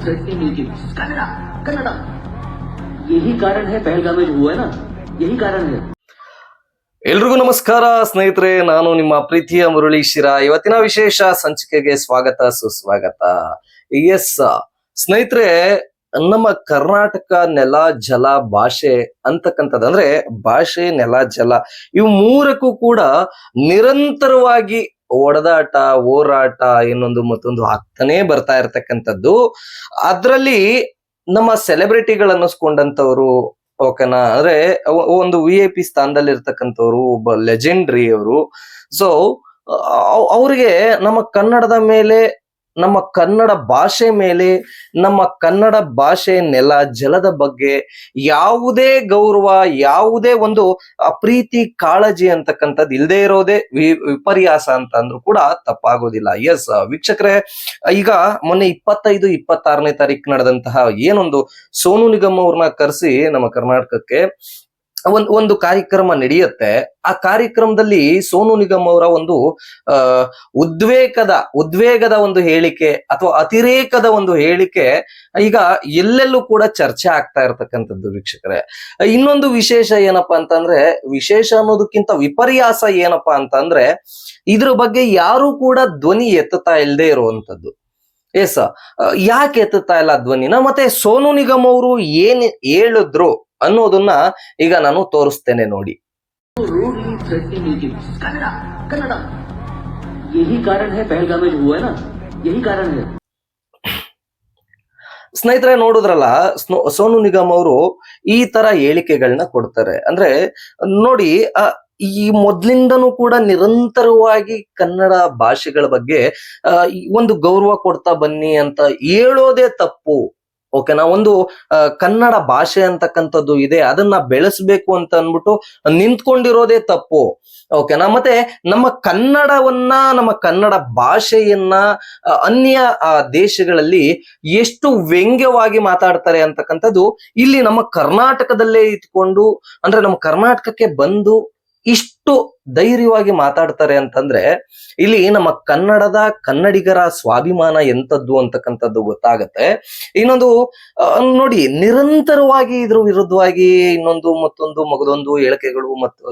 Threatening की कन्नड़ा कन्नड़ा यही कारण है पहलगाम में जो हुआ है ना यही कारण है ಎಲ್ರಿಗೂ ನಮಸ್ಕಾರ ಸ್ನೇಹಿತರೆ ನಾನು ನಿಮ್ಮ ಪ್ರೀತಿಯ ಮುರಳಿ ಶಿರಾ ಇವತ್ತಿನ ವಿಶೇಷ ಸಂಚಿಕೆಗೆ ಸ್ವಾಗತ ಸುಸ್ವಾಗತ ಎಸ್ ಸ್ನೇಹಿತರೆ ನಮ್ಮ ಕರ್ನಾಟಕ ನೆಲ ಜಲ ಭಾಷೆ ಅಂತಕ್ಕಂಥದ್ದು ಅಂದ್ರೆ ಭಾಷೆ ನೆಲ ಜಲ ಇವು ಮೂರಕ್ಕೂ ಕೂಡ ನಿರಂತರವಾಗಿ ಒಡೆದಾಟ ಓರಾಟ ಇನ್ನೊಂದು ಮತ್ತೊಂದು ಆಗ್ತಾನೆ ಬರ್ತಾ ಇರತಕ್ಕಂಥದ್ದು. ಅದ್ರಲ್ಲಿ ನಮ್ಮ ಸೆಲೆಬ್ರಿಟಿಗಳು ಅನ್ನಿಸ್ಕೊಂಡಂತವ್ರು ಓಕೆನಾ? ಅಂದ್ರೆ ಒಂದು ವಿ ಐ ಪಿ ಸ್ಥಾನದಲ್ಲಿ ಇರ್ತಕ್ಕಂಥವ್ರು ಒಬ್ಬ ಲೆಜೆಂಡ್ರಿ ಅವರು ಸೊ ಅವ್ರಿಗೆ ನಮ್ಮ ಕನ್ನಡದ ಮೇಲೆ ನಮ್ಮ ಕನ್ನಡ ಭಾಷೆ ಮೇಲೆ, ನಮ್ಮ ಕನ್ನಡ ಭಾಷೆ ನೆಲ ಜಲದ ಬಗ್ಗೆ ಯಾವುದೇ ಗೌರವ, ಯಾವುದೇ ಒಂದು ಅಪ್ರೀತಿ ಪ್ರೀತಿ ಕಾಳಜಿ ಅಂತಕ್ಕಂಥದ್ದು ಇಲ್ಲದೆ ಇರೋದೇ ವಿಪರ್ಯಾಸ ಅಂತ ಅಂದ್ರೂ ಕೂಡ ತಪ್ಪಾಗೋದಿಲ್ಲ. ಎಸ್ ವೀಕ್ಷಕರೇ, ಈಗ ಮೊನ್ನೆ ಇಪ್ಪತ್ತೈದು, ಇಪ್ಪತ್ತಾರನೇ ತಾರೀಕು ನಡೆದಂತಹ ಏನೊಂದು ಸೋನು ನಿಗಮ್ ಅವ್ರನ್ನ ಕರೆಸಿ ನಮ್ಮ ಕರ್ನಾಟಕಕ್ಕೆ ಒಂದ್, ಒಂದು ಕಾರ್ಯಕ್ರಮ ನಡೆಯುತ್ತೆ. ಆ ಕಾರ್ಯಕ್ರಮದಲ್ಲಿ ಸೋನು ನಿಗಮ್ ಅವರ ಒಂದು ಅಹ್ ಉದ್ವೇಗದ ಉದ್ವೇಗದ ಒಂದು ಹೇಳಿಕೆ ಅಥವಾ ಅತಿರೇಕದ ಒಂದು ಹೇಳಿಕೆ ಈಗ ಎಲ್ಲೆಲ್ಲೂ ಕೂಡ ಚರ್ಚೆ ಆಗ್ತಾ ಇರತಕ್ಕಂಥದ್ದು ವೀಕ್ಷಕರೇ. ಇನ್ನೊಂದು ವಿಶೇಷ ಏನಪ್ಪಾ ಅಂತಂದ್ರೆ, ವಿಶೇಷ ಅನ್ನೋದಕ್ಕಿಂತ ವಿಪರ್ಯಾಸ ಏನಪ್ಪಾ ಅಂತಂದ್ರೆ, ಇದ್ರ ಬಗ್ಗೆ ಯಾರು ಕೂಡ ಧ್ವನಿ ಎತ್ತುತ್ತಾ ಇಲ್ಲದೆ ಇರುವಂತದ್ದು ಎಸ್ ಯಾಕೆ ಎತ್ತುತ್ತಾ ಇಲ್ಲ ಧ್ವನಿನ? ಮತ್ತೆ ಸೋನು ನಿಗಮ್ ಅವರು ಏನ್ ಹೇಳಿದ್ರು ಅನ್ನೋದನ್ನ ಈಗ ನಾನು ತೋರಿಸ್ತೇನೆ ನೋಡಿ. ಸ್ನೇಹಿತರೆ ನೋಡಿದ್ರಲ್ಲ ಸೋನು ನಿಗಮ್ ಅವರು ಈ ತರ ಹೇಳಿಕೆಗಳನ್ನ ಕೊಡ್ತಾರೆ. ಅಂದ್ರೆ ನೋಡಿ ಈ ಮೊದ್ಲಿಂದನೂ ಕೂಡ ನಿರಂತರವಾಗಿ ಕನ್ನಡ ಭಾಷೆಗಳ ಬಗ್ಗೆ ಒಂದು ಗೌರವ ಕೊಡ್ತಾ ಬನ್ನಿ ಅಂತ ಹೇಳೋದೇ ತಪ್ಪು. ಓಕೆನಾ? ಒಂದು ಕನ್ನಡ ಭಾಷೆ ಅಂತಕ್ಕಂಥದ್ದು ಇದೆ, ಅದನ್ನ ಬೆಳೆಸ್ಬೇಕು ಅಂತ ಅಂದ್ಬಿಟ್ಟು ನಿಂತ್ಕೊಂಡಿರೋದೇ ತಪ್ಪು. ಓಕೆನಾ? ಮತ್ತೆ ನಮ್ಮ ಕನ್ನಡವನ್ನ, ನಮ್ಮ ಕನ್ನಡ ಭಾಷೆಯನ್ನ ಅನ್ಯ ದೇಶಗಳಲ್ಲಿ ಎಷ್ಟು ವ್ಯಂಗ್ಯವಾಗಿ ಮಾತಾಡ್ತಾರೆ ಅಂತಕ್ಕಂಥದ್ದು ಇಲ್ಲಿ ನಮ್ಮ ಕರ್ನಾಟಕದಲ್ಲೇ ಇಟ್ಕೊಂಡು, ಅಂದ್ರೆ ನಮ್ಮ ಕರ್ನಾಟಕಕ್ಕೆ ಬಂದು ಇಷ್ಟು ಧೈರ್ಯವಾಗಿ ಮಾತಾಡ್ತಾರೆ ಅಂತಂದ್ರೆ ಇಲ್ಲಿ ನಮ್ಮ ಕನ್ನಡದ ಕನ್ನಡಿಗರ ಸ್ವಾಭಿಮಾನ ಎಂತದ್ದು ಅಂತಕ್ಕಂಥದ್ದು ಗೊತ್ತಾಗತ್ತೆ. ಇನ್ನೊಂದು ನೋಡಿ ನಿರಂತರವಾಗಿ ಇದ್ರ ವಿರುದ್ಧವಾಗಿ ಇನ್ನೊಂದು ಮತ್ತೊಂದು ಮಗದೊಂದು ಹೇಳಿಕೆಗಳು ಮತ್ತು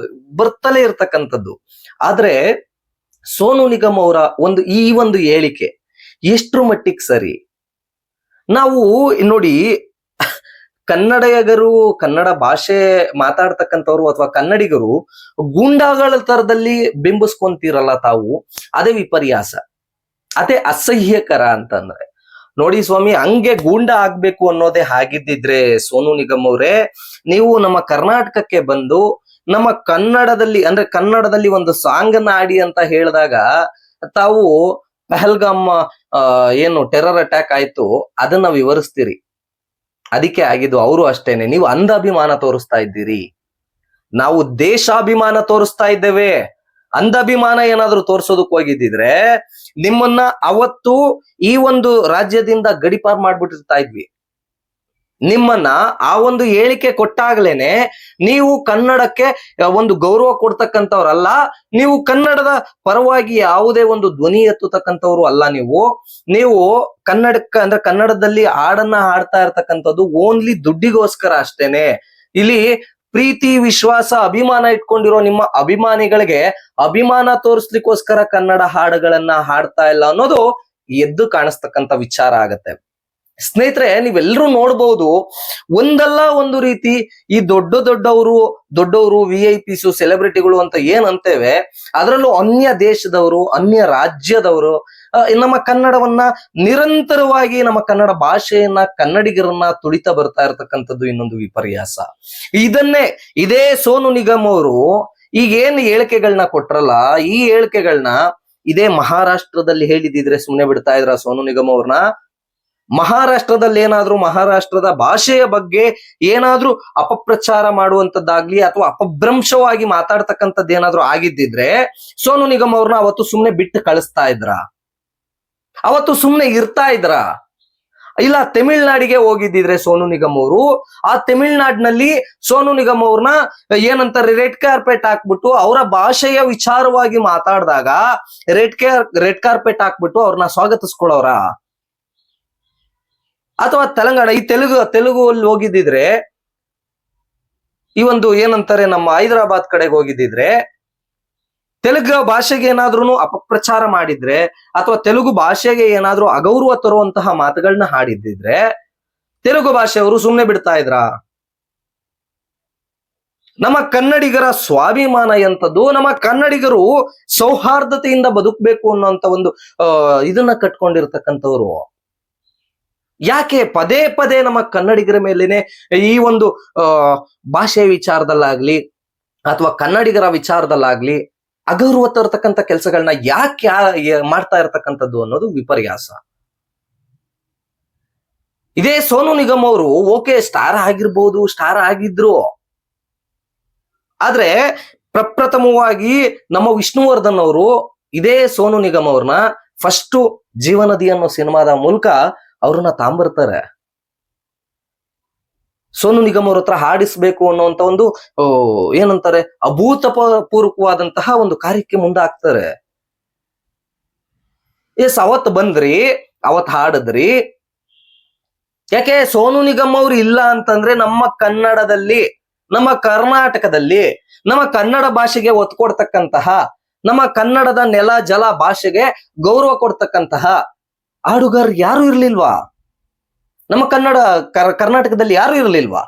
ಬರ್ತಲೇ ಇರ್ತಕ್ಕಂಥದ್ದು. ಆದ್ರೆ ಸೋನು ನಿಗಮ್ ಅವರ ಒಂದು ಈ ಒಂದು ಹೇಳಿಕೆ ಎಷ್ಟ್ರ ಮಟ್ಟಿಗೆ ಸರಿ? ನಾವು ನೋಡಿ ಕನ್ನಡಿಗರು ಕನ್ನಡ ಭಾಷೆ ಮಾತಾಡ್ತಕ್ಕಂಥವ್ರು ಅಥವಾ ಕನ್ನಡಿಗರು ಗೂಂಡಾಗಳ ತರದಲ್ಲಿ ಬಿಂಬಿಸ್ಕೊಂತೀರಲ್ಲ ತಾವು, ಅದೇ ವಿಪರ್ಯಾಸ. ಅದೇ ಅಸಹ್ಯಕರ ಅಂತಂದ್ರೆ. ನೋಡಿ ಸ್ವಾಮಿ, ಹಂಗೆ ಗೂಂಡ ಆಗ್ಬೇಕು ಅನ್ನೋದೇ ಹಾಗಿದ್ದಿದ್ರೆ ಸೋನು ನಿಗಮ್ ಅವರೇ, ನೀವು ನಮ್ಮ ಕರ್ನಾಟಕಕ್ಕೆ ಬಂದು ನಮ್ಮ ಕನ್ನಡದಲ್ಲಿ, ಅಂದ್ರೆ ಕನ್ನಡದಲ್ಲಿ ಒಂದು ಸಾಂಗ್ ಅನ್ನ ಆಡಿ ಅಂತ ಹೇಳಿದಾಗ ತಾವು ಪಹಲ್ಗಾಮ್ ಏನು ಟೆರರ್ ಅಟ್ಯಾಕ್ ಆಯ್ತು, ಅದನ್ನ ವಿವರಿಸ್ತೀರಿ. ಅದಕ್ಕೆ ಆಗಿದ್ದು ಅವರು ಅಷ್ಟೇನೆ. ನೀವು ಅಂಧಾಭಿಮಾನ ತೋರಿಸ್ತಾ ಇದ್ದೀರಿ. ನಾವು ದೇಶಾಭಿಮಾನ ತೋರಿಸ್ತಾ ಇದ್ದೇವೆ. ಅಂಧಾಭಿಮಾನ ಏನಾದ್ರೂ ತೋರ್ಸೋದಕ್ ಹೋಗಿದ್ದಿದ್ರೆ ನಿಮ್ಮನ್ನ ಅವತ್ತು ಈ ಒಂದು ರಾಜ್ಯದಿಂದ ಗಡಿಪಾರ್ ಮಾಡ್ಬಿಟ್ಟಿರ್ತಾ ಇದ್ವಿ. ನಿಮ್ಮನ್ನ ಆ ಒಂದು ಹೇಳಿಕೆ ಕೊಟ್ಟಾಗ್ಲೇನೆ ನೀವು ಕನ್ನಡಕ್ಕೆ ಒಂದು ಗೌರವ ಕೊಡ್ತಕ್ಕಂಥವ್ರಲ್ಲ, ನೀವು ಕನ್ನಡದ ಪರವಾಗಿ ಯಾವುದೇ ಒಂದು ಧ್ವನಿ ಎತ್ತತಕ್ಕಂಥವ್ರು ಅಲ್ಲ ನೀವು. ನೀವು ಕನ್ನಡಕ್ಕ, ಅಂದ್ರೆ ಕನ್ನಡದಲ್ಲಿ ಹಾಡನ್ನ ಹಾಡ್ತಾ ಇರ್ತಕ್ಕಂಥದ್ದು ಓನ್ಲಿ ದುಡ್ಡಿಗೋಸ್ಕರ ಅಷ್ಟೇನೆ. ಇಲ್ಲಿ ಪ್ರೀತಿ, ವಿಶ್ವಾಸ, ಅಭಿಮಾನ ಇಟ್ಕೊಂಡಿರೋ ನಿಮ್ಮ ಅಭಿಮಾನಿಗಳಿಗೆ ಅಭಿಮಾನ ತೋರಿಸ್ಲಿಕ್ಕೋಸ್ಕರ ಕನ್ನಡ ಹಾಡುಗಳನ್ನ ಹಾಡ್ತಾ ಇಲ್ಲ ಅನ್ನೋದು ಎದ್ದು ಕಾಣಿಸ್ತಕ್ಕಂಥ ವಿಚಾರ ಆಗತ್ತೆ. ಸ್ನೇಹಿತರೆ ನೀವೆಲ್ಲರೂ ನೋಡಬಹುದು ಒಂದಲ್ಲ ಒಂದು ರೀತಿ ಈ ದೊಡ್ಡ ದೊಡ್ಡವರು ದೊಡ್ಡವರು ವಿ ಐ ಪಿಸು ಸೆಲೆಬ್ರಿಟಿಗಳು ಅಂತ ಏನ್ ಅಂತೇವೆ, ಅದರಲ್ಲೂ ಅನ್ಯ ದೇಶದವರು, ಅನ್ಯ ರಾಜ್ಯದವರು ನಮ್ಮ ಕನ್ನಡವನ್ನ ನಿರಂತರವಾಗಿ ನಮ್ಮ ಕನ್ನಡ ಭಾಷೆಯನ್ನ ಕನ್ನಡಿಗರನ್ನ ತುಳಿತಾ ಬರ್ತಾ ಇರತಕ್ಕಂಥದ್ದು ಇನ್ನೊಂದು ವಿಪರ್ಯಾಸ. ಇದನ್ನೇ, ಇದೇ ಸೋನು ನಿಗಮ್ ಅವರು ಈಗ ಏನ್ ಹೇಳಿಕೆಗಳನ್ನ ಕೊಟ್ರಲ್ಲ, ಈ ಹೇಳಿಕೆಗಳನ್ನ ಇದೇ ಮಹಾರಾಷ್ಟ್ರದಲ್ಲಿ ಹೇಳಿದಿದ್ರೆ ಸುಮ್ಮನೆ ಬಿಡ್ತಾ ಇದ್ರ ಸೋನು ನಿಗಮ್ ಅವ್ರನ್ನ? ಮಹಾರಾಷ್ಟ್ರದಲ್ಲಿ ಏನಾದ್ರೂ ಮಹಾರಾಷ್ಟ್ರದ ಭಾಷೆಯ ಬಗ್ಗೆ ಏನಾದ್ರೂ ಅಪಪ್ರಚಾರ ಮಾಡುವಂತದ್ದಾಗ್ಲಿ ಅಥವಾ ಅಪಭ್ರಂಶವಾಗಿ ಮಾತಾಡ್ತಕ್ಕಂಥದ್ದು ಏನಾದ್ರೂ ಆಗಿದ್ದಿದ್ರೆ ಸೋನು ನಿಗಮ್ ಅವ್ರನ್ನ ಅವತ್ತು ಸುಮ್ನೆ ಬಿಟ್ಟು ಕಳಿಸ್ತಾ ಇದ್ರ? ಅವತ್ತು ಸುಮ್ನೆ ಇರ್ತಾ ಇದ್ರ? ಇಲ್ಲ, ತಮಿಳ್ನಾಡಿಗೆ ಹೋಗಿದ್ದಿದ್ರೆ ಸೋನು ನಿಗಮ್ ಅವರು, ಆ ತಮಿಳ್ನಾಡಿನಲ್ಲಿ ಸೋನು ನಿಗಮ್ ಅವ್ರನ್ನ ಏನಂತಾರೆ ರೆಡ್ ಕಾರ್ಪೆಟ್ ಹಾಕ್ಬಿಟ್ಟು ಅವರ ಭಾಷೆಯ ವಿಚಾರವಾಗಿ ಮಾತಾಡಿದಾಗ ರೆಡ್ ಕೇರ್, ರೆಡ್ ಕಾರ್ಪೆಟ್ ಹಾಕ್ಬಿಟ್ಟು ಅವ್ರನ್ನ ಸ್ವಾಗತಿಸ್ಕೊಳ್ಳೋರ? ಅಥವಾ ತೆಲಂಗಾಣ, ಈ ತೆಲುಗು ತೆಲುಗು ಅಲ್ಲಿ ಹೋಗಿದ್ದಿದ್ರೆ, ಈ ಒಂದು ಏನಂತಾರೆ, ನಮ್ಮ ಹೈದರಾಬಾದ್ ಕಡೆಗೆ ಹೋಗಿದ್ದಿದ್ರೆ, ತೆಲುಗು ಭಾಷೆಗೆ ಏನಾದ್ರೂ ಅಪಪ್ರಚಾರ ಮಾಡಿದ್ರೆ, ಅಥವಾ ತೆಲುಗು ಭಾಷೆಗೆ ಏನಾದ್ರೂ ಅಗೌರವ ತರುವಂತಹ ಮಾತುಗಳನ್ನ ಹಾಡಿದ್ದಿದ್ರೆ, ತೆಲುಗು ಭಾಷೆಯವರು ಸುಮ್ಮನೆ ಬಿಡ್ತಾ ಇದ್ರ? ನಮ್ಮ ಕನ್ನಡಿಗರ ಸ್ವಾಭಿಮಾನ ಎಂಥದ್ದು, ನಮ್ಮ ಕನ್ನಡಿಗರು ಸೌಹಾರ್ದತೆಯಿಂದ ಬದುಕಬೇಕು ಅನ್ನೋಂತ ಒಂದು ಇದನ್ನ ಕಟ್ಕೊಂಡಿರ್ತಕ್ಕಂಥವ್ರು. ಯಾಕೆ ಪದೇ ಪದೇ ನಮ್ಮ ಕನ್ನಡಿಗರ ಮೇಲೇನೆ ಈ ಒಂದು ಭಾಷೆ ವಿಚಾರದಲ್ಲಾಗ್ಲಿ ಅಥವಾ ಕನ್ನಡಿಗರ ವಿಚಾರದಲ್ಲಾಗ್ಲಿ ಅಗೌರವ ತರತಕ್ಕಂಥ ಕೆಲಸಗಳನ್ನ ಯಾಕೆ ಮಾಡ್ತಾ ಇರತಕ್ಕಂಥದ್ದು ಅನ್ನೋದು ವಿಪರ್ಯಾಸ. ಇದೇ ಸೋನು ನಿಗಮ್ ಅವರು, ಓಕೆ, ಸ್ಟಾರ್ ಆಗಿರ್ಬೋದು, ಸ್ಟಾರ್ ಆಗಿದ್ರು. ಆದ್ರೆ ಪ್ರಪ್ರಥಮವಾಗಿ ನಮ್ಮ ವಿಷ್ಣುವರ್ಧನ್ ಅವರು, ಇದೇ ಸೋನು ನಿಗಮ್ ಅವ್ರನ್ನ ಫಸ್ಟ್ ಜೀವನದಿ ಅನ್ನೋ ಸಿನಿಮಾದ ಮೂಲಕ ಅವ್ರನ್ನ ತಾಂಬರ್ತಾರೆ. ಸೋನು ನಿಗಮ್ ಅವ್ರ ಹತ್ರ ಹಾಡಿಸ್ಬೇಕು ಅನ್ನುವಂತ ಒಂದು ಏನಂತಾರೆ ಏನಂತಾರೆ, ಅಭೂತಪೂರ್ವಕವಾದಂತಹ ಒಂದು ಕಾರ್ಯಕ್ಕೆ ಮುಂದಾಗ್ತಾರೆ. ಎಸ್, ಅವತ್ ಬಂದ್ರಿ, ಅವತ್ ಹಾಡಿದ್ರಿ. ಯಾಕೆ, ಸೋನು ನಿಗಮ್ ಅವ್ರು ಇಲ್ಲ ಅಂತಂದ್ರೆ ನಮ್ಮ ಕನ್ನಡದಲ್ಲಿ, ನಮ್ಮ ಕರ್ನಾಟಕದಲ್ಲಿ, ನಮ್ಮ ಕನ್ನಡ ಭಾಷೆಗೆ ಒತ್ತು ಕೊಡ್ತಕ್ಕಂತಹ ನಮ್ಮ ಕನ್ನಡದ ನೆಲ, ಜಲ ಭಾಷೆಗೆ ಗೌರವ ಕೊಡ್ತಕ್ಕಂತಹ ಹಾಡುಗಾರರು ಯಾರು ಇರ್ಲಿಲ್ವಾ? ನಮ್ಮ ಕನ್ನಡ, ಕರ್- ಕರ್ನಾಟಕದಲ್ಲಿ ಯಾರು ಇರಲಿಲ್ವಾ?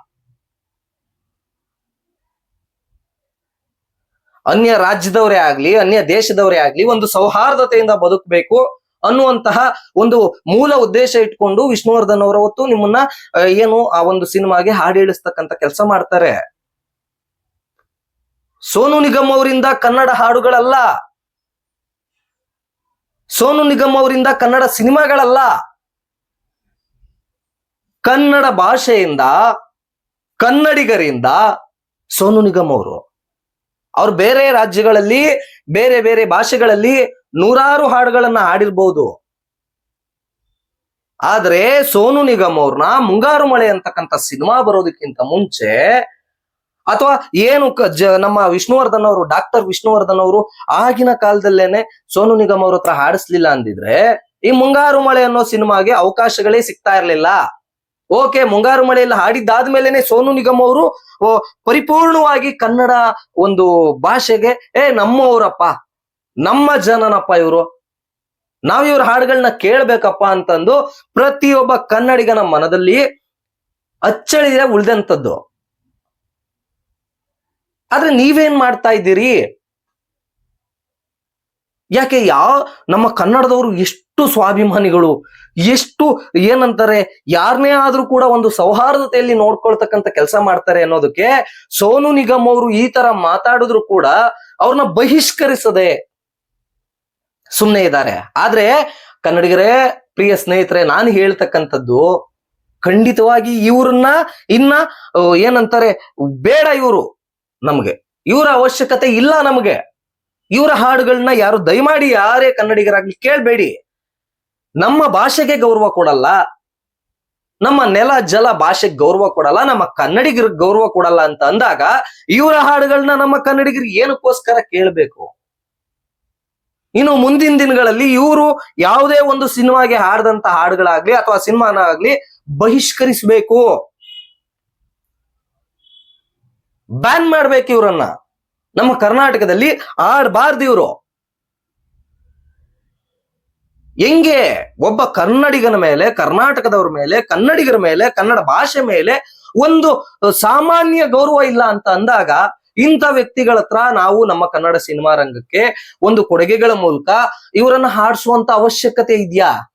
ಅನ್ಯ ರಾಜ್ಯದವರೇ ಆಗ್ಲಿ, ಅನ್ಯ ದೇಶದವರೇ ಆಗ್ಲಿ ಒಂದು ಸೌಹಾರ್ದತೆಯಿಂದ ಬದುಕಬೇಕು ಅನ್ನುವಂತಹ ಒಂದು ಮೂಲ ಉದ್ದೇಶ ಇಟ್ಕೊಂಡು ವಿಷ್ಣುವರ್ಧನ್ ಅವರ ಹೊತ್ತು ನಿಮ್ಮನ್ನ ಏನು ಆ ಒಂದು ಸಿನಿಮಾಗೆ ಹಾಡು ಹೇಳಿಸ್ತಕ್ಕಂಥ ಕೆಲಸ ಮಾಡ್ತಾರೆ. ಸೋನು ನಿಗಮ್ ಅವರಿಂದ ಕನ್ನಡ ಹಾಡುಗಳಲ್ಲ. ಸೋನು ನಿಗಮ್ ಅವರಿಂದ ಕನ್ನಡ ಸಿನಿಮಾಗಳಲ್ಲ. ಕನ್ನಡ ಭಾಷೆಯಿಂದ, ಕನ್ನಡಿಗರಿಂದ ಸೋನು ನಿಗಮ್ ಅವರು. ಅವ್ರು ಬೇರೆ ರಾಜ್ಯಗಳಲ್ಲಿ, ಬೇರೆ ಬೇರೆ ಭಾಷೆಗಳಲ್ಲಿ ನೂರಾರು ಹಾಡುಗಳನ್ನ ಹಾಡಿರ್ಬೋದು. ಆದ್ರೆ ಸೋನು ನಿಗಮ್ ಅವ್ರನ್ನ ಮುಂಗಾರು ಮಳೆ ಅಂತಕ್ಕಂಥ ಸಿನಿಮಾ ಬರೋದಕ್ಕಿಂತ ಮುಂಚೆ ಅಥವಾ ಏನು ನಮ್ಮ ವಿಷ್ಣುವರ್ಧನ್ ಅವರು, ಡಾಕ್ಟರ್ ವಿಷ್ಣುವರ್ಧನ್ ಅವರು ಆಗಿನ ಕಾಲದಲ್ಲೇನೆ ಸೋನು ನಿಗಮ್ ಅವ್ರ ಹತ್ರ ಹಾಡಿಸ್ಲಿಲ್ಲ ಅಂದಿದ್ರೆ, ಈ ಮುಂಗಾರು ಮಳೆ ಅನ್ನೋ ಸಿನಿಮಾಗೆ ಅವಕಾಶಗಳೇ ಸಿಗ್ತಾ ಇರ್ಲಿಲ್ಲ. ಓಕೆ, ಮುಂಗಾರು ಮಳೆಯಲ್ಲಿ ಹಾಡಿದ್ದಾದ್ಮೇಲೆನೆ ಸೋನು ನಿಗಮ್ ಅವರು ಪರಿಪೂರ್ಣವಾಗಿ ಕನ್ನಡ ಒಂದು ಭಾಷೆಗೆ, ಏ, ನಮ್ಮವರಪ್ಪ, ನಮ್ಮ ಜನನಪ್ಪ ಇವರು. ನಾವ್ ಇವ್ರ ಹಾಡುಗಳನ್ನ ಕೇಳ್ಬೇಕಪ್ಪ ಅಂತಂದು ಪ್ರತಿಯೊಬ್ಬ ಕನ್ನಡಿಗನ ಮನದಲ್ಲಿ ಅಚ್ಚಳಿದೆ ಉಳ್ದಂಥದ್ದು. ಆದ್ರೆ ನೀವೇನ್ ಮಾಡ್ತಾ ಇದ್ದೀರಿ? ಯಾಕೆ ಯಾವ ನಮ್ಮ ಕನ್ನಡದವರು ಎಷ್ಟು ಸ್ವಾಭಿಮಾನಿಗಳು, ಎಷ್ಟು ಏನಂತಾರೆ ಯಾರನ್ನೇ ಆದ್ರೂ ಕೂಡ ಒಂದು ಸೌಹಾರ್ದತೆಯಲ್ಲಿ ನೋಡ್ಕೊಳ್ತಕ್ಕಂಥ ಕೆಲಸ ಮಾಡ್ತಾರೆ ಅನ್ನೋದಕ್ಕೆ ಸೋನು ನಿಗಮ್ ಅವರು ಈ ತರ ಮಾತಾಡಿದ್ರು ಕೂಡ ಅವ್ರನ್ನ ಬಹಿಷ್ಕರಿಸದೆ ಸುಮ್ಮನೆ ಇದ್ದಾರೆ. ಆದ್ರೆ ಕನ್ನಡಿಗರೇ, ಪ್ರಿಯ ಸ್ನೇಹಿತರೆ, ನಾನು ಹೇಳ್ತಕ್ಕಂಥದ್ದು ಖಂಡಿತವಾಗಿ ಇವ್ರನ್ನ ಇನ್ನ ಏನಂತಾರೆ, ಬೇಡ ಇವರು. ನಮ್ಗೆ. ಇವರ ಅವಶ್ಯಕತೆ ಇಲ್ಲ ನಮಗೆ. ಇವರ ಹಾಡುಗಳನ್ನ ಯಾರು ದಯಮಾಡಿ ಯಾರೇ ಕನ್ನಡಿಗರಾಗ್ಲಿ ಕೇಳಬೇಡಿ. ನಮ್ಮ ಭಾಷೆಗೆ ಗೌರವ ಕೊಡಲ್ಲ. ನಮ್ಮ ನೆಲ, ಜಲ ಭಾಷೆಗೆ ಗೌರವ ಕೊಡಲ್ಲ. ನಮ್ಮ ಕನ್ನಡಿಗರಿಗೆ ಗೌರವ ಕೊಡಲ್ಲ ಅಂತ ಅಂದಾಗ ಇವರ ಹಾಡುಗಳನ್ನ ನಮ್ಮ ಕನ್ನಡಿಗರಿಗೆ ಏನಕ್ಕೋಸ್ಕರ ಕೇಳಬೇಕು? ಇನ್ನು ಮುಂದಿನ ದಿನಗಳಲ್ಲಿ ಇವರು ಯಾವುದೇ ಒಂದು ಸಿನಿಮಾಗೆ ಹಾಡದಂತ ಹಾಡುಗಳಾಗ್ಲಿ ಅಥವಾ ಸಿನಿಮಾನ ಆಗ್ಲಿ ಬಹಿಷ್ಕರಿಸಬೇಕು. ಬ್ಯಾನ್ ಮಾಡ್ಬೇಕು ಇವ್ರನ್ನ. ನಮ್ಮ ಕರ್ನಾಟಕದಲ್ಲಿ ಆಡಬಾರ್ದು ಇವರು. ಹೆಂಗೆ? ಒಬ್ಬ ಕನ್ನಡಿಗನ ಮೇಲೆ, ಕರ್ನಾಟಕದವ್ರ ಮೇಲೆ, ಕನ್ನಡಿಗರ ಮೇಲೆ, ಕನ್ನಡ ಭಾಷೆ ಮೇಲೆ ಒಂದು ಸಾಮಾನ್ಯ ಗೌರವ ಇಲ್ಲ ಅಂತ ಅಂದಾಗ ಇಂಥ ವ್ಯಕ್ತಿಗಳ ಹತ್ರ ನಾವು ನಮ್ಮ ಕನ್ನಡ ಸಿನಿಮಾ ರಂಗಕ್ಕೆ ಒಂದು ಕೊಡುಗೆಗಳ ಮೂಲಕ ಇವರನ್ನ ಹಾಡಿಸುವಂತ ಅವಶ್ಯಕತೆ ಇದೆಯಾ?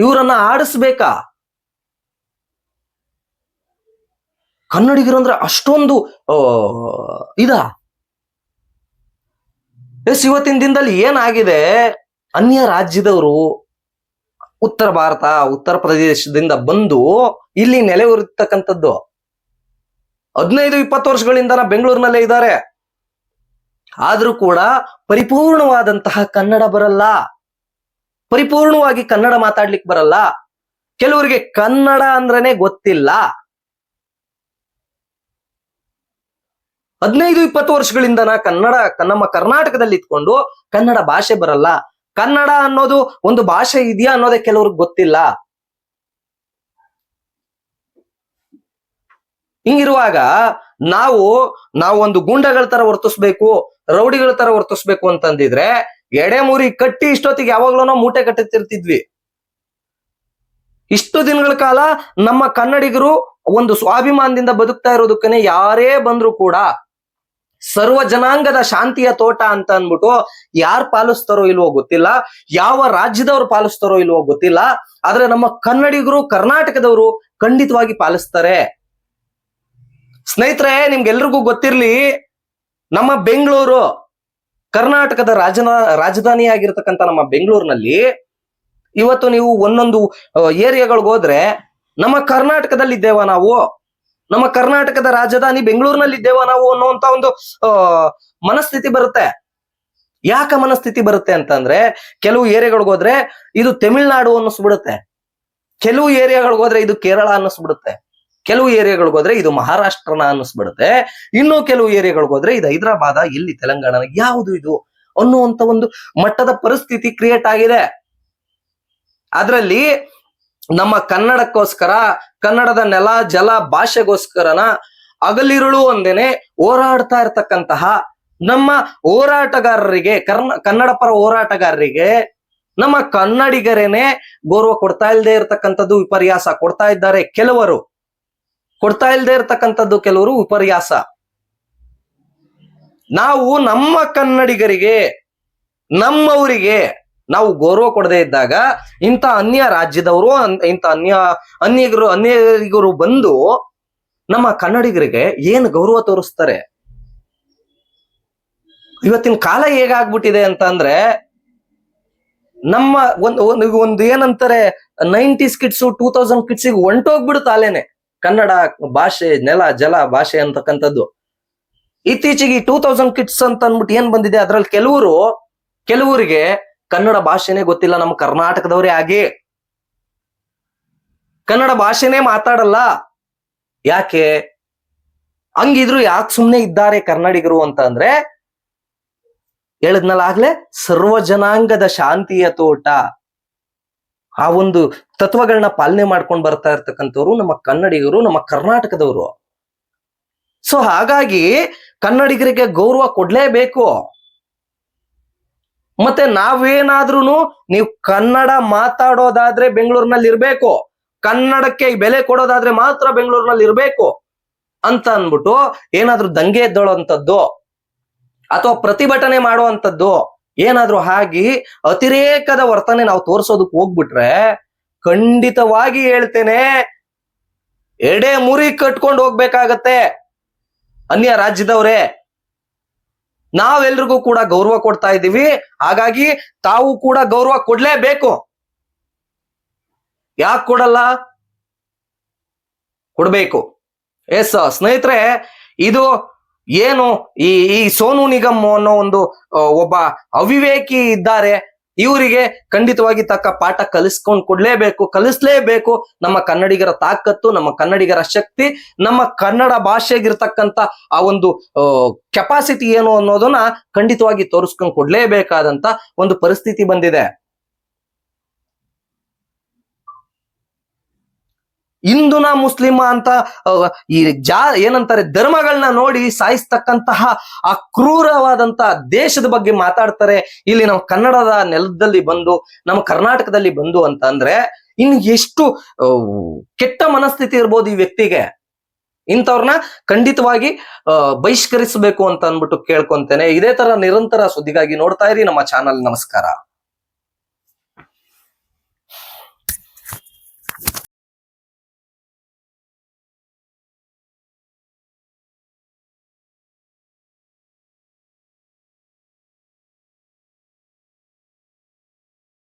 ಇವರನ್ನ ಆಡಿಸ್ಬೇಕಾ ಕನ್ನಡಿಗರಂದ್ರೆ ಅಷ್ಟೊಂದು ಆ, ಇದ? ಎಸ್ ಇವತ್ತಿನ ದಿನದಲ್ಲಿ ಏನಾಗಿದೆ? ಅನ್ಯ ರಾಜ್ಯದವರು ಉತ್ತರ ಭಾರತ ಉತ್ತರ ಪ್ರದೇಶದಿಂದ ಬಂದು ಇಲ್ಲಿ ನೆಲೆ ಊರಿರ್ತಕ್ಕಂಥದ್ದು ಹದಿನೈದು ಇಪ್ಪತ್ತು ವರ್ಷಗಳಿಂದ ಬೆಂಗಳೂರಿನಲ್ಲೇ ಇದ್ದಾರೆ. ಆದ್ರೂ ಕೂಡ ಪರಿಪೂರ್ಣವಾದಂತಹ ಕನ್ನಡ ಬರಲ್ಲ. ಪರಿಪೂರ್ಣವಾಗಿ ಕನ್ನಡ ಮಾತಾಡ್ಲಿಕ್ಕೆ ಬರಲ್ಲ. ಕೆಲವರಿಗೆ ಕನ್ನಡ ಅಂದ್ರೇನೆ ಗೊತ್ತಿಲ್ಲ. ಹದಿನೈದು, ಇಪ್ಪತ್ತು ವರ್ಷಗಳಿಂದ ಕನ್ನಡ ನಮ್ಮ ಕರ್ನಾಟಕದಲ್ಲಿ ಇದ್ಕೊಂಡು ಕನ್ನಡ ಭಾಷೆ ಬರಲ್ಲ. ಕನ್ನಡ ಅನ್ನೋದು ಒಂದು ಭಾಷೆ ಇದೆಯಾ ಅನ್ನೋದೇ ಕೆಲವ್ರಿಗೆ ಗೊತ್ತಿಲ್ಲ. ಹಿಂಗಿರುವಾಗ ನಾವು ನಾವು ಒಂದು ಗೂಂಡಗಳ ತರ ವರ್ತಿಸ್ಬೇಕು, ರೌಡಿಗಳ ತರ ವರ್ತಿಸ್ಬೇಕು ಅಂತಂದಿದ್ರೆ ಎಡೆ ಮುರಿ ಕಟ್ಟಿ ಇಷ್ಟೊತ್ತಿಗೆ ಯಾವಾಗ್ಲೂ ಮೂಟೆ ಕಟ್ಟುತ್ತಿರ್ತಿದ್ವಿ ಇಷ್ಟು ದಿನಗಳ ಕಾಲ ನಮ್ಮ ಕನ್ನಡಿಗರು ಒಂದು ಸ್ವಾಭಿಮಾನದಿಂದ ಬದುಕ್ತಾ ಇರೋದಕ್ಕನೆ ಯಾರೇ ಬಂದ್ರು ಕೂಡ ಸರ್ವ ಜನಾಂಗದ ಶಾಂತಿಯ ತೋಟ ಅಂತ ಅಂದ್ಬಿಟ್ಟು ಯಾರು ಪಾಲಿಸ್ತಾರೋ ಇಲ್ವೋ ಗೊತ್ತಿಲ್ಲ, ಯಾವ ರಾಜ್ಯದವ್ರು ಪಾಲಿಸ್ತಾರೋ ಇಲ್ವೋ ಗೊತ್ತಿಲ್ಲ, ಆದ್ರೆ ನಮ್ಮ ಕನ್ನಡಿಗರು, ಕರ್ನಾಟಕದವರು ಖಂಡಿತವಾಗಿ ಪಾಲಿಸ್ತಾರೆ. ಸ್ನೇಹಿತರೆ, ನಿಮ್ಗೆಲ್ರಿಗೂ ಗೊತ್ತಿರ್ಲಿ, ನಮ್ಮ ಬೆಂಗಳೂರು, ಕರ್ನಾಟಕದ ರಾಜನ ರಾಜಧಾನಿ ಆಗಿರ್ತಕ್ಕಂಥ ನಮ್ಮ ಬೆಂಗಳೂರಿನಲ್ಲಿ ಇವತ್ತು ನೀವು ಒಂದೊಂದು ಏರಿಯಾಗಳಿಗೆ ಹೋದ್ರೆ ನಮ್ಮ ಕರ್ನಾಟಕದಲ್ಲಿ ಇದ್ದೇವ ನಾವು. ನಮ್ಮ ಕರ್ನಾಟಕದ ರಾಜಧಾನಿ ಬೆಂಗಳೂರಿನಲ್ಲಿ ಇದ್ದೇವ ನಾವು ಅನ್ನುವಂತ ಒಂದು ಮನಸ್ಥಿತಿ ಬರುತ್ತೆ. ಯಾಕ ಮನಸ್ಥಿತಿ ಬರುತ್ತೆ ಅಂತಂದ್ರೆ, ಕೆಲವು ಏರಿಯಾಗಳಿಗೆ ಹೋದ್ರೆ ಇದು ತಮಿಳ್ನಾಡು ಅನ್ನಿಸ್ಬಿಡುತ್ತೆ. ಕೆಲವು ಏರಿಯಾಗಳಿಗೆ ಹೋದ್ರೆ ಇದು ಕೇರಳ ಅನ್ನಿಸ್ಬಿಡುತ್ತೆ. ಕೆಲವು ಏರಿಯಾಗಳಿಗೆ ಹೋದ್ರೆ ಇದು ಮಹಾರಾಷ್ಟ್ರನ ಅನ್ನಿಸ್ಬಿಡುತ್ತೆ. ಇನ್ನು ಕೆಲವು ಏರಿಯಾಗಳಿಗೆ ಹೋದ್ರೆ ಇದು ಹೈದರಾಬಾದ, ಇಲ್ಲಿ ತೆಲಂಗಾಣ, ಯಾವುದು ಇದು ಅನ್ನುವಂತ ಒಂದು ಮಟ್ಟದ ಪರಿಸ್ಥಿತಿ ಕ್ರಿಯೇಟ್ ಆಗಿದೆ. ಅದರಲ್ಲಿ ನಮ್ಮ ಕನ್ನಡಕ್ಕೋಸ್ಕರ, ಕನ್ನಡದ ನೆಲ, ಜಲ ಭಾಷೆಗೋಸ್ಕರನ ಅಗಲಿರುಳು ಒಂದೇನೆ ಹೋರಾಡ್ತಾ ಇರ್ತಕ್ಕಂತಹ ನಮ್ಮ ಹೋರಾಟಗಾರರಿಗೆ, ಕರ್ನ, ಕನ್ನಡ ಪರ ಹೋರಾಟಗಾರರಿಗೆ ನಮ್ಮ ಕನ್ನಡಿಗರೇನೆ ಗೌರವ ಕೊಡ್ತಾ ಇಲ್ಲದೆ ಇರತಕ್ಕಂಥದ್ದು ವಿಪರ್ಯಾಸ ಕೊಡ್ತಾ ಇದ್ದಾರೆ ಕೆಲವರು. ಕೊಡ್ತಾ ಇಲ್ಲದೆ ಇರತಕ್ಕಂಥದ್ದು ಕೆಲವರು ವಿಪರ್ಯಾಸ. ನಾವು ನಮ್ಮ ಕನ್ನಡಿಗರಿಗೆ, ನಮ್ಮವರಿಗೆ ನಾವು ಗೌರವ ಕೊಡದೇ ಇದ್ದಾಗ ಇಂಥ ಅನ್ಯ ರಾಜ್ಯದವರು ಇಂಥ ಅನ್ಯ ಅನ್ಯಗರು, ಅನ್ಯರಿಗರು ಬಂದು ನಮ್ಮ ಕನ್ನಡಿಗರಿಗೆ ಏನು ಗೌರವ ತೋರಿಸ್ತಾರೆ? ಇವತ್ತಿನ ಕಾಲ ಹೇಗಾಗ್ಬಿಟ್ಟಿದೆ ಅಂತ ಅಂದ್ರೆ ನಮ್ಮ ಒಂದು ಒಂದು ಏನಂತಾರೆ ನೈಂಟೀಸ್ ಕಿಡ್ಸು, ಟೂ ತೌಸಂಡ್ ಕಿಡ್ಸಿಗೆ ಹೊಂಟೋಗ್ಬಿಡುತ್ತೆ ಅಲ್ಲೇನೆ ಕನ್ನಡ ಭಾಷೆ, ನೆಲ, ಜಲ ಭಾಷೆ ಅಂತಕ್ಕಂಥದ್ದು. ಇತ್ತೀಚೆಗೆ ಟೂ ತೌಸಂಡ್ ಕಿಡ್ಸ್ ಅಂತ ಅಂದ್ಬಿಟ್ಟು ಏನ್ ಬಂದಿದೆ? ಅದ್ರಲ್ಲಿ ಕೆಲವರು, ಕೆಲವರಿಗೆ ಕನ್ನಡ ಭಾಷೆನೇ ಗೊತ್ತಿಲ್ಲ, ನಮ್ಮ ಕರ್ನಾಟಕದವರೇ ಆಗಿ ಕನ್ನಡ ಭಾಷೆನೇ ಮಾತಾಡಲ್ಲ. ಯಾಕೆ? ಹಂಗಿದ್ರು ಯಾಕೆ ಸುಮ್ನೆ ಇದ್ದಾರೆ ಕನ್ನಡಿಗರು ಅಂತ ಅಂದ್ರೆ, ಹೇಳದ್ನಲ್ಲ ಆಗ್ಲೇ, ಸರ್ವ ಜನಾಂಗದ ಶಾಂತಿಯ ತೋಟ. ಆ ಒಂದು ತತ್ವಗಳನ್ನ ಪಾಲನೆ ಮಾಡ್ಕೊಂಡು ಬರ್ತಾ ಇರ್ತಕ್ಕಂಥವ್ರು ನಮ್ಮ ಕನ್ನಡಿಗರು, ನಮ್ಮ ಕರ್ನಾಟಕದವರು. ಸೊ ಹಾಗಾಗಿ ಕನ್ನಡಿಗರಿಗೆ ಗೌರವ ಕೊಡ್ಲೇಬೇಕು. ಮತ್ತೆ ನಾವೇನಾದ್ರೂ ನೀವು ಕನ್ನಡ ಮಾತಾಡೋದಾದ್ರೆ ಬೆಂಗಳೂರಿನಲ್ಲಿ ಇರ್ಬೇಕು. ಕನ್ನಡಕ್ಕೆ ಬೆಲೆ ಕೊಡೋದಾದ್ರೆ ಮಾತ್ರ ಬೆಂಗಳೂರಿನಲ್ಲಿ ಇರ್ಬೇಕು ಅಂತ ಅನ್ಬಿಟ್ಟು ಏನಾದ್ರೂ ದಂಗೆ ಎದ್ದೋಳಂತದ್ದು ಅಥವಾ ಪ್ರತಿಭಟನೆ ಮಾಡುವಂತದ್ದು ಏನಾದ್ರೂ ಹಾಗೆ ಅತಿರೇಕದ ವರ್ತನೆ ನಾವು ತೋರಿಸೋದಕ್ಕೆ ಹೋಗ್ಬಿಟ್ರೆ ಖಂಡಿತವಾಗಿ ಹೇಳ್ತೇನೆ, ಎಡೆ ಮುರಿ ಕಟ್ಕೊಂಡು ಹೋಗ್ಬೇಕಾಗತ್ತೆ. ಅನ್ಯ ರಾಜ್ಯದವ್ರೆ. ನಾವೆಲ್ರಿಗೂ ಕೂಡ ಗೌರವ ಕೊಡ್ತಾ ಇದ್ದೀವಿ. ಹಾಗಾಗಿ ತಾವು ಕೂಡ ಗೌರವ ಕೊಡ್ಲೇಬೇಕು. ಯಾಕೆ ಕೊಡಲ್ಲ? ಕೊಡ್ಬೇಕು. ಎಸ್ ಸ್ನೇಹಿತರೆ, ಇದು ಏನು ಈ ಈ ಸೋನು ನಿಗಮ್ ಅನ್ನೋ ಒಂದು ಒಬ್ಬ ಅವಿವೇಕಿ ಇದ್ದಾರೆ. ಇವರಿಗೆ ಖಂಡಿತವಾಗಿ ತಕ್ಕ ಪಾಠ ಕಲಿಸ್ಕೊಂಡು ಕೊಡ್ಲೇಬೇಕು, ಕಲಿಸ್ಲೇಬೇಕು. ನಮ್ಮ ಕನ್ನಡಿಗರ ತಾಕತ್ತು, ನಮ್ಮ ಕನ್ನಡಿಗರ ಶಕ್ತಿ, ನಮ್ಮ ಕನ್ನಡ ಭಾಷೆಗಿರ್ತಕ್ಕಂತ ಆ ಒಂದು ಕೆಪಾಸಿಟಿ ಏನು ಅನ್ನೋದನ್ನ ಖಂಡಿತವಾಗಿ ತೋರಿಸ್ಕೊಂಡು ಕೊಡ್ಲೇಬೇಕಾದಂತ ಒಂದು ಪರಿಸ್ಥಿತಿ ಬಂದಿದೆ. ಹಿಂದೂನ ಮುಸ್ಲಿಮ ಅಂತ ಈ ಜಾ, ಏನಂತಾರೆ ಧರ್ಮಗಳನ್ನ ನೋಡಿ ಸಾಯಿಸ್ತಕ್ಕಂತಹ ಅಕ್ರೂರವಾದಂತಹ ಕ್ರೂರವಾದಂತ ದೇಶದ ಬಗ್ಗೆ ಮಾತಾಡ್ತಾರೆ. ಇಲ್ಲಿ ನಮ್ಮ ಕನ್ನಡದ ನೆಲದಲ್ಲಿ ಬಂದು, ನಮ್ಮ ಕರ್ನಾಟಕದಲ್ಲಿ ಬಂದು ಅಂತ ಅಂದ್ರೆ ಇನ್ ಎಷ್ಟು ಕೆಟ್ಟ ಮನಸ್ಥಿತಿ ಇರ್ಬೋದು ಈ ವ್ಯಕ್ತಿಗೆ. ಇಂಥವ್ರನ್ನ ಖಂಡಿತವಾಗಿ ಬಹಿಷ್ಕರಿಸಬೇಕು ಅಂತ ಅಂದ್ಬಿಟ್ಟು ಕೇಳ್ಕೊಂತೇನೆ. ಇದೇ ತರ ನಿರಂತರ ಸುದ್ದಿಗಾಗಿ ನೋಡ್ತಾ ಇರಿ ನಮ್ಮ ಚಾನಲ್. ನಮಸ್ಕಾರ.